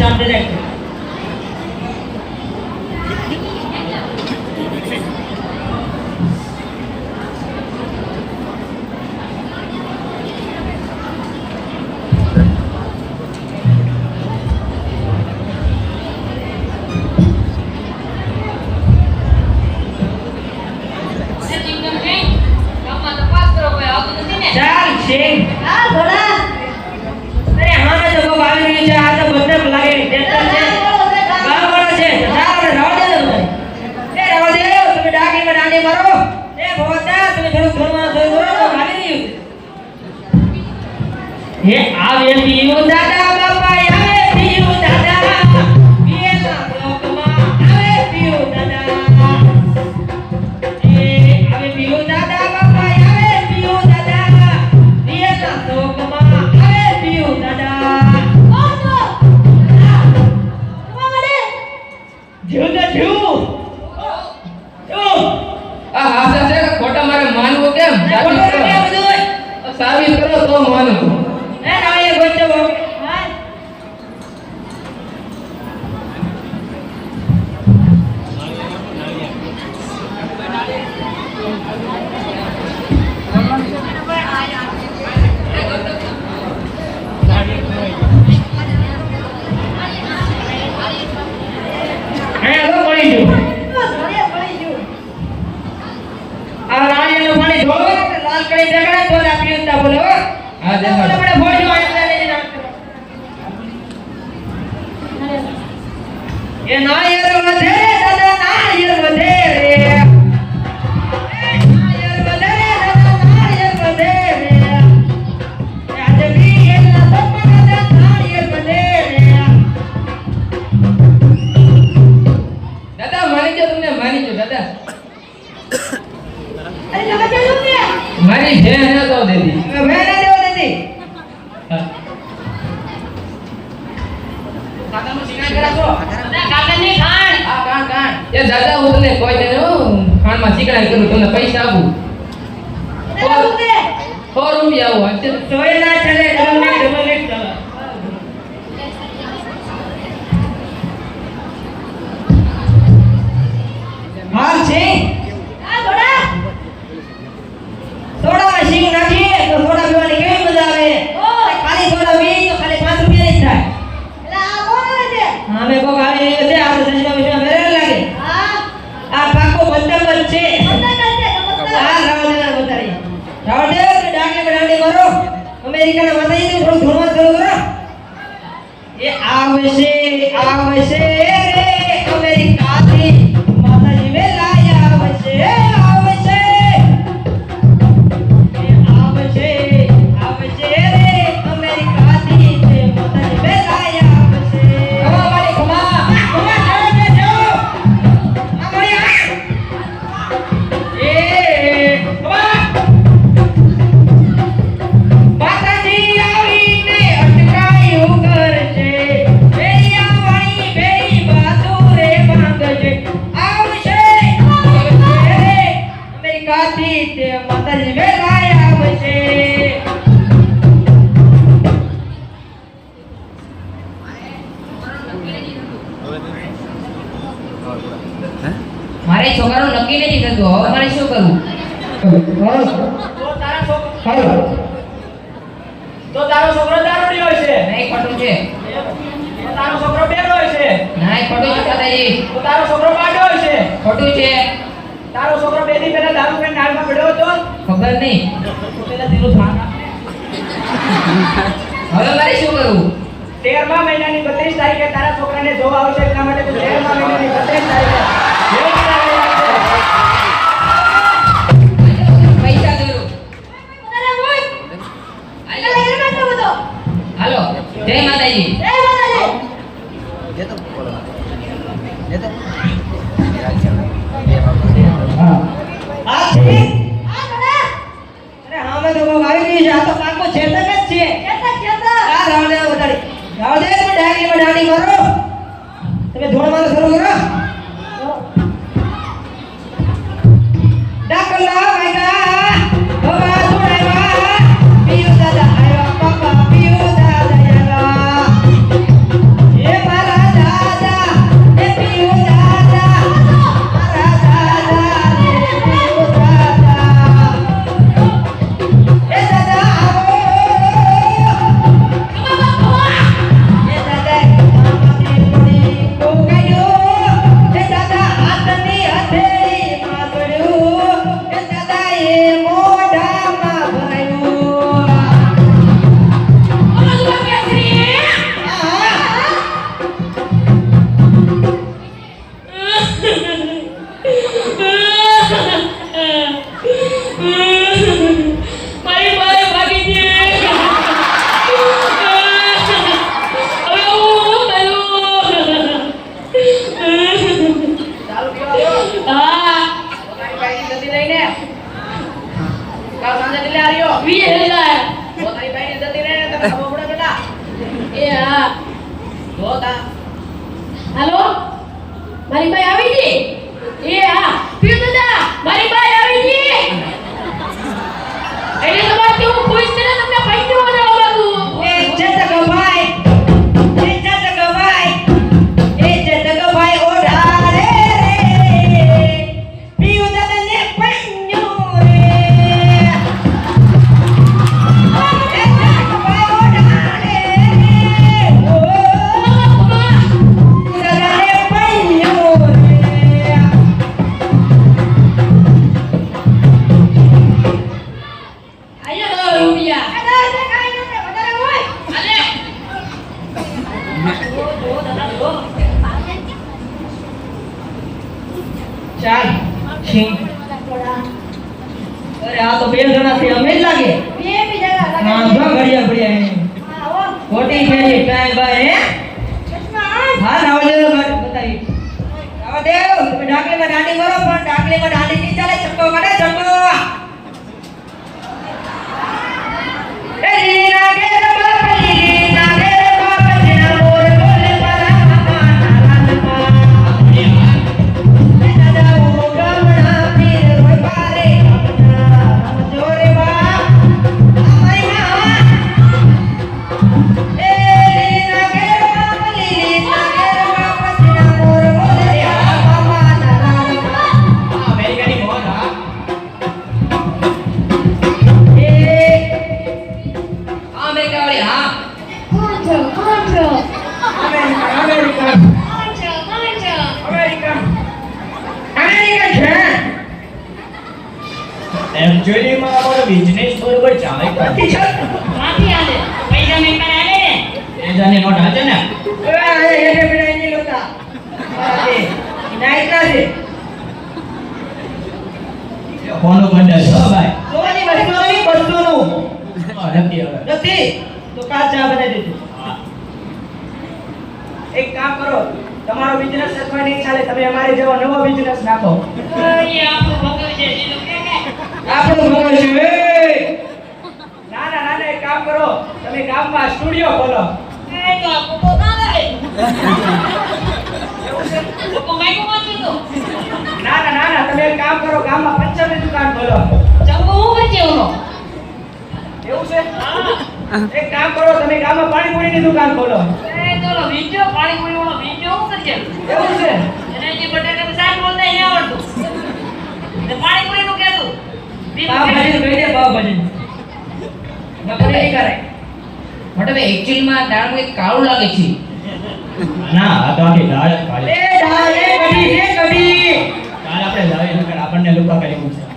ચાલ ડિરેક્ટ દાંડી મારો. એ તમે થોડું ઘરમાં તો ભાગી રહ્યું હે આવે પીયું દાદા બાપા સાબિત કરો તો મારી જે એને તો દેદી. એ દાદા હું તને કોઈ તને ખાણમાં શીખડાઈ કરું તમને પૈસા આપું. સો રૂપિયા આવું અત્યારે સોય ના ચલે ડબલ મિનિટ ડબલ મિનિટ ચાલો. હાલ છે સોડામાં સિંગ નાખીએ તો સોડા પીવાની કેવી મજા આવે ખાલી સોડા પીએ તો ખાલી પાંચ રૂપિયાની જ થાય હા મેં કોક આવી રહ્યો છે આપણે સજમાં વિશ્વા મેરે લાગે આ પાકો બંધક જ છે હા રાવણદેવને ડાંગે પર દાંડી મારો અમેરિકાના માતાજી થોડું ધૂણવા ચાલુ કરો. એ આવશે આવશે રે અમેરિકાથી મારે છોકરાનું નક્કી નથી થતું. હવે મારે શું કરવું? તો તારો છોકરો તો તારો છોકરો છે નહીં ખોટું છે. તો તારો છોકરો બેરો છે. નહીં ખોટું છે દાદાજી તો તારો છોકરો પાડો છે. ખોટું છે. તારો છોકરો બે દી પહેલા દારૂ પીને નાળમાં પડ્યો હતો? ખબર નહીં. પેલા તેનું ધ્યાન હવે મારે શું કરવું? તેરમા મહિનાની બત્રીસ તારીખે તારા છોકરાને જોવા આવશે એટલા માટે તું તેરમા મહિનાની બત્રીસ તારીખે આવી આવશે. પૈસા હાલો. આ અરે હા મેં તો બહુ આવી ગઈ છે. આ તો પાકો છેતક જ છે. તમે 20,000 પોતાની બાઈને જતી રહે ને તમે ખબર પડે બેટા એ હા. જોતા હાલો? મારી બાઈ આવી ગઈ? એ હા. પીઓ ચાલ છીંગ અરે આ તો બે જણા છે અમે જ લાગે. હા જો ઘડિયા ઘડિયા. એકચ્યુઅલીમાં અમારો બિઝનેસ બરોબર ચાલે. નથી માફી આલે પૈસા મેં કરે આલે એ જાને નોટ હાચે ને? અરે હેડે બેડા નહીં લોકા અરે નાઈટના કોનો ફોનો બંધ છે. ભાઈ. સોની બસોની બસોનું હા, નથી હવે. નથી. તો કાચ ચા બનાવી દેજો એક કામ કરો તમારો બિઝનેસ અથવા નહીં ચાલે તમે અમારે જેવો નવો બિઝનેસ નાખો. એ આપણું ભગવ છે આપણું ભગવાન છે એ! ના ના ના એક કામ કરો. તમે ગામમાં સ્ટુડિયો ખોલો. એ તો આપકો લે લોકો માઈકો વાંચું તો. ના ના ના ના તમે એક કામ કરો ગામમાં પંચરની દુકાન ખોલો. ચંગો હું કરજે ઉનો એવું છે? એક કામ કરો તમે ગામમાં પાણીપુરીની દુકાન ખોલો. એ બીજો પાણી પૂરી ઓલો બીજો હું કરજે એવું છે? એને જે બટાકાનું શાક બોલતા નહીં આવડતું ને પાણી પૂરી નું કહેતું પાવભાજી કહી દે પાવભાજી બપોરે નહીં કરે મેડમ એક્ચ્યુઅલમાં એક કાળું લાગે છે આપણને લુકા કરી